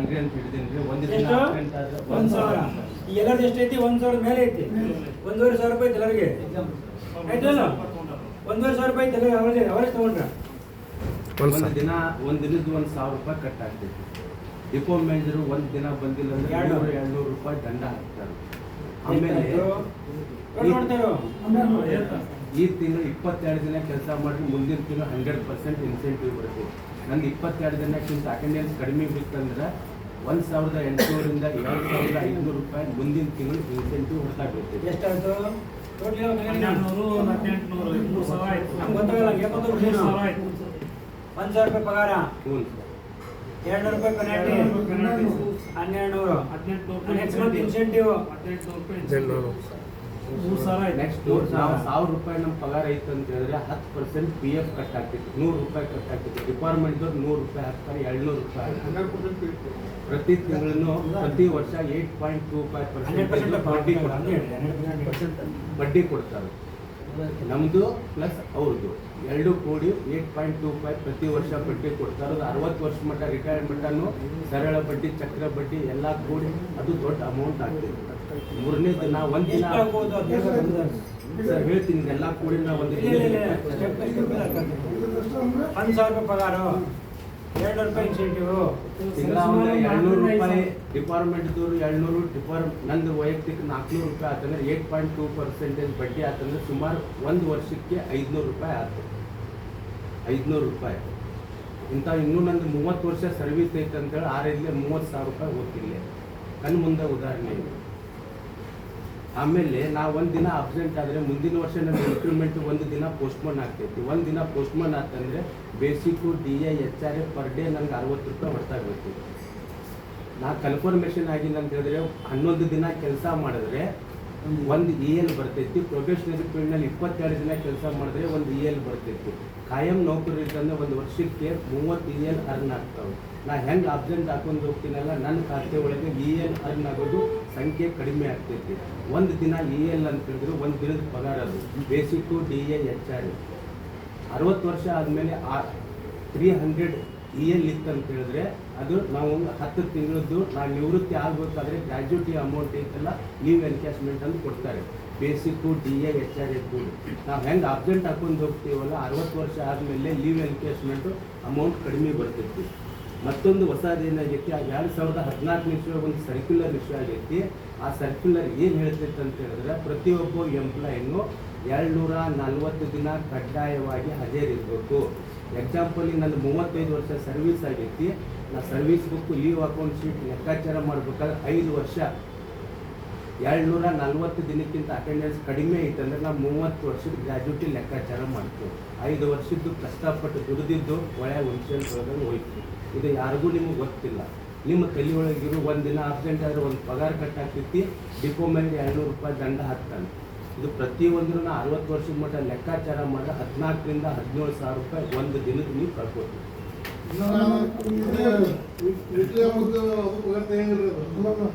Salary ಅಂತ ಹಿಡಿದೇನ್ರಿ ಒಂದು ದಿನ ಎಷ್ಟು? absent ಆದ್ರೆ ಒಂದ್ ಸಾವಿರ. ಈ ಎಲ್ಲರದ್ದು ಎಷ್ಟೈತಿ? ಒಂದ್ ಸಾವಿರ ಮೇಲೆ ಐತಿ. ಒಂದೂವರೆ ಸಾವಿರ ರೂಪಾಯಿ ಎಲ್ಲರಿಗೆ ಆಯ್ತಲ್ಲ ಒಂದೂವರೆ ಸಾವಿರ ರೂಪಾಯಿ ಎಲ್ಲರಿಗೆ ಅವರೇ ಅವರೇ ತಗೊಂಡ್ರ. ಒಂದು ದಿನ ಒಂದ್ ದಿನದ ಒಂದ್ ಸಾವಿರ ರೂಪಾಯಿ ಕಟ್ ಆಗ್ತೈತಿ. ಡಿಪೋ ಮ್ಯಾನೇಜರ್ ಒಂದ್ ದಿನ ಬಂದಿಲ್ಲ ಅಂದ್ರೆ ಎರಡು. ಎರಡ್ನೂರು ಎರಡ್ನೂರು ರೂಪಾಯಿ ದಂಡ ಹಾಕ್ತಾರೆ. ಆಮೇಲೆ ಈ ತಿಂಗಳು ಇಪ್ಪತ್ತೆರಡು ದಿನ ಕೆಲಸ ಮಾಡಿ ಮುಂದಿನ ತಿಂಗಳು ಹಂಡ್ರೆಡ್ ಪರ್ಸೆಂಟ್ ಇನ್ಸೆಂಟಿವ್ ಬರುತ್ತೆ. ನಂಗೆ ಇಪ್ಪತ್ತೆರಡು ದಿನಕ್ಕಿಂತ ಅಟೆಂಡೆನ್ಸ್ ಕಡಿಮೆ ಬಿತ್ತಂದ್ರೆ ಒಂದ್ ಸಾವಿರದ ಎಂಟುನೂರಿಂದ ಎರಡು ಸಾವಿರದ ಐನೂರು ರೂಪಾಯಿ ಮುಂದಿನ ತಿಂಗಳು ಇನ್ಸೆಂಟಿವ್ ಹೊರತಾಗುತ್ತೆ ಎಷ್ಟಾಯ್ತು ಟೋಟಲ್ ಹನ್ನೆರಡುನೂರು ಹದಿನೆಂಟುನೂರು ಮೂರು ಸಾವಿರ ಆಯ್ತು ನಮ್ಗೆ ಗೊತ್ತಾಗಲ್ಲ ಯಾಕೆ ಮೂರು ಸಾವಿರ ಆಯ್ತು ಒಂದ್ ಸಾವಿರ ರೂಪಾಯಿ ಪಗಾರ ಹ್ಞೂ ಎರಡು ನೂರು ರೂಪಾಯಿ. ಪೆನಾಲ್ಟಿ ಹನ್ನೆರಡು ನೂರು ಹದಿನೆಂಟುನೂರು ನೆಕ್ಸ್ಟ್ ಮಂತ್ ಇನ್ಸೆಂಟಿವ್ ರೂಪಾಯಿ ಮೂರು ಸಾವಿರ. ಆಯ್ತು ನೆಕ್ಸ್ಟ್ ನಾವು ಸಾವಿರ ರೂಪಾಯಿ ನಮ್ಮ ಪಗಾರ ಐತೆ ಅಂತ ಹೇಳಿದ್ರೆ ಹತ್ತು ಪರ್ಸೆಂಟ್ ಪಿ ಎಫ್ ಕಟ್ ಆಗ್ತಿತ್ತು ನೂರು ರೂಪಾಯಿ ಕಟ್ ಆಗ್ತಿತ್ತು ಡಿಪಾರ್ಟ್ಮೆಂಟ್ದವ್ರು ನೂರು ರೂಪಾಯಿ ಹಾಕ್ತಾರೆ. ಎರಡ್ನೂರು ರೂಪಾಯಿ ಹಾಕ್ತಾರೆ. ಪ್ರತಿ ತಿಂಗಳನ್ನು ಪ್ರತಿ ವರ್ಷ eight point two five percent ಬಡ್ಡಿ ಬಡ್ಡಿ ಕೊಡ್ತಾರೆ. ನಮ್ಮದು ಪ್ಲಸ್ ಅವ್ರದ್ದು ಎರಡು ಕೂಡಿ ಏಟ್ ಪಾಯಿಂಟ್ ಟೂ ಫೈವ್ ಪ್ರತಿ ವರ್ಷ ಬಡ್ಡಿ ಕೊಡ್ತಾರೆ. ಅದು ಅರವತ್ತು ವರ್ಷ ಮಟ್ಟ ರಿಟೈರ್ಡ್ ಮಟ್ಟನು ಸರಳ ಬಡ್ಡಿ ಚಕ್ರ ಬಡ್ಡಿ ಎಲ್ಲ ಕೂಡಿ ಅದು ದೊಡ್ಡ ಅಮೌಂಟ್ ಆಗ್ತದೆ. ಮೂರನೇ ದಿನ ಒಂದು ದಿನ? ಸರ್ ಹೇಳ್ತೀನಿ ಎಲ್ಲ ಕೂಡಿ ನಾವು ಒಂದು ಎರಡು ರೂಪಾಯಿ ಇನ್ಸೆಂಟಿವ್ ತಿಂಗಳ ಎರಡ್ನೂರು ರೂಪಾಯಿ ಡಿಪಾರ್ಟ್ಮೆಂಟ್ದವ್ರು ಎರಡ್ನೂರು ಡಿಪಾರ್ಟ್ ನಂದು ವೈಯಕ್ತಿಕ ನಾಲ್ಕುನೂರು ರೂಪಾಯಿ ಆತಂದ್ರೆ ಏಟ್ ಪಾಯಿಂಟ್ ಟೂ ಪರ್ಸೆಂಟೇಜ್ ಬಡ್ಡಿ ಆತಂದ್ರೆ ಸುಮಾರು ಒಂದು ವರ್ಷಕ್ಕೆ ಐದುನೂರು ರೂಪಾಯಿ ಆಯ್ತು ಐದುನೂರು ರೂಪಾಯಿ. ಇಂಥ ಇನ್ನೂ ನಂದು ಮೂವತ್ತು ವರ್ಷ ಸರ್ವಿಸ್ ಐತೆ ಅಂತೇಳಿ ಆರೈದಲೇ ಮೂವತ್ತು ಸಾವಿರ ರೂಪಾಯಿ ಹೋಗ್ತಿಲ್ಲ ಕಣ್ಣು ಮುಂದೆ ಉದಾಹರಣೆ ಇದೆ. ಆಮೇಲೆ ನಾವು ಒಂದು ದಿನ ಅಬ್ಸೆಂಟ್ ಆದರೆ ಮುಂದಿನ ವರ್ಷ ನಮ್ಮ ಇನ್ಕ್ರಿಮೆಂಟ್ ಒಂದು ದಿನ ಪೋಸ್ಟ್ಪೋನ್ ಆಗ್ತೈತಿ. ಒಂದು ದಿನ postpone ಆತಂದರೆ basic D A H R A per day ನನಗೆ ಅರವತ್ತು ರೂಪಾಯಿ ಹೊಡ್ತಾಗಬೇಕು ನಾ ಕನ್ಫರ್ಮೇಷನ್ ಆಗಿ ಅಂತ ಹೇಳಿದ್ರೆ ಹನ್ನೊಂದು ದಿನ ಕೆಲಸ ಮಾಡಿದ್ರೆ ಒಂದು ಇ ಎಲ್ ಬರ್ತೈತಿ. ಪ್ರೊಫೆಷನಲ್ ಫೀಲ್ಡ್ನಲ್ಲಿ ಇಪ್ಪತ್ತೆರಡು ದಿನ ಕೆಲಸ ಮಾಡಿದ್ರೆ ಒಂದು ಇ ಎಲ್ ಬರ್ತೈತಿ. ಕಾಯಂ ನೌಕರಿ ಇದ್ದಂದ್ರೆ ಒಂದು ವರ್ಷಕ್ಕೆ ಮೂವತ್ತು ಇ ಎಲ್ ಅರ್ನ್ ಆಗ್ತಾವೆ. ನಾ ಹೆಂಗೆ ಅಬ್ಸೆಂಟ್ ಹಾಕೊಂಡು ಹೋಗ್ತೀನಲ್ಲ ನನ್ನ ಖಾತೆ ಒಳಗೆ ಇ ಎಲ್ ಅರ್ನ್ ಆಗೋದು ಸಂಖ್ಯೆ ಕಡಿಮೆ ಆಗ್ತೈತಿ. ಒಂದು ದಿನ ಇ ಎಲ್ ಅಂತ ಹೇಳಿದ್ರೆ ಒಂದು ದಿನದ ಪಗಾರ ಅದು. Basic D A H R ಅರವತ್ತು ವರ್ಷ ಆದಮೇಲೆ ಆ ತ್ರೀ ಹಂಡ್ರೆಡ್ ಇ ಎಲ್ ಅಂತ ಹೇಳಿದ್ರೆ ಅದು ನಾವು ಹತ್ತು ತಿಂಗಳದ್ದು ನಾವು ನಿವೃತ್ತಿ ಆಗಬೇಕಾದ್ರೆ ಗ್ರ್ಯಾಜುಟಿ ಅಮೌಂಟ್ ಐತಲ್ಲ ಲೀವ್ ಎನ್ಕ್ಯಾಶ್ಮೆಂಟ್ ಅಂತ ಕೊಡ್ತಾರೆ. Basic D A H R A ಕೂಡ. ನಾವು ಹೆಂಗೆ ಅಬ್ಸೆಂಟ್ ಹಾಕೊಂಡು ಹೋಗ್ತೀವಲ್ಲ, ಅರವತ್ತು ವರ್ಷ ಆದಮೇಲೆ ಲೀವ್ ಎನ್ಕ್ಯಾಶ್ಮೆಂಟು ಅಮೌಂಟ್ ಕಡಿಮೆ ಬರ್ತೈತಿ ಮತ್ತೊಂದು ಹೊಸ ಅಧ್ಯಯನಾಗಿರ್ತಿ ಆ ಎರಡು ಸಾವಿರದ ಹದಿನಾಲ್ಕನೇ ಇಸ್ವಿಯಾಗ ಒಂದು ಸರ್ಕ್ಯುಲರ್ ಇಶ್ಯೂ ಆಗೈತಿ. ಆ ಸರ್ಕ್ಯುಲರ್ ಏನು ಹೇಳ್ತೈತೆ ಅಂತ ಹೇಳಿದ್ರೆ ಪ್ರತಿಯೊಬ್ಬ ಎಂಪ್ಲಾಯಿನೂ ಏಳ್ನೂರ ನಲ್ವತ್ತು ದಿನ ಕಡ್ಡಾಯವಾಗಿ ಹಾಜರಿರಬೇಕು. ಎಕ್ಸಾಂಪಲ್ ನನ್ನ ಮೂವತ್ತೈದು ವರ್ಷ ಸರ್ವಿಸ್ ಆಗೈತಿ. ನಾ service book leave account sheet ಲೆಕ್ಕಾಚಾರ ಮಾಡ್ಬೇಕಾದ್ರೆ ಐದು ವರ್ಷ ಏಳ್ನೂರ ನಲ್ವತ್ತು ದಿನಕ್ಕಿಂತ ಅಟೆಂಡೆನ್ಸ್ ಕಡಿಮೆ ಐತಂದ್ರೆ ನಾವು ಮೂವತ್ತು ವರ್ಷದ ಗ್ರ್ಯಾಜುಟಿ ಲೆಕ್ಕಾಚಾರ ಮಾಡ್ತೀವಿ. ಐದು ವರ್ಷದ್ದು ಕಷ್ಟಪಟ್ಟು ದುಡಿದಿದ್ದು ಒಳ್ಳೆ ಹುಣಸೆಹಣ್ಣು ಒಳಗಡೆ ಹೋಯ್ತು ಇದು ಯಾರಿಗೂ ನಿಮಗೆ ಗೊತ್ತಿಲ್ಲ. ನಿಮ್ಮ ಕಲಿಯೊಳಗಿರೋ ಒಂದು ದಿನ ಆಬ್ಸೆಂಟ್ ಆದ್ರೆ ಒಂದು ಪಗಾರ ಕಟ್ ಆಗ್ತೈತಿ ಡಿಪೋ ಮೇಲೆ ಎರಡ್ನೂರು ರೂಪಾಯಿ ದಂಡ ಹಾಕ್ತಾನೆ. ಇದು ಪ್ರತಿಯೊಂದನ್ನು ನಾ ಅರವತ್ತು ವರ್ಷದ ಮಟ್ಟ ಲೆಕ್ಕಾಚಾರ ಮಾಡಿ ಹದಿನಾಲ್ಕರಿಂದ ಹದಿನೇಳು ಸಾವಿರ ರೂಪಾಯಿ ಒಂದು ದಿನದ ನೀವು ಕಳ್ಕೊತೀವಿ ಹೆಂಗಿರೋದು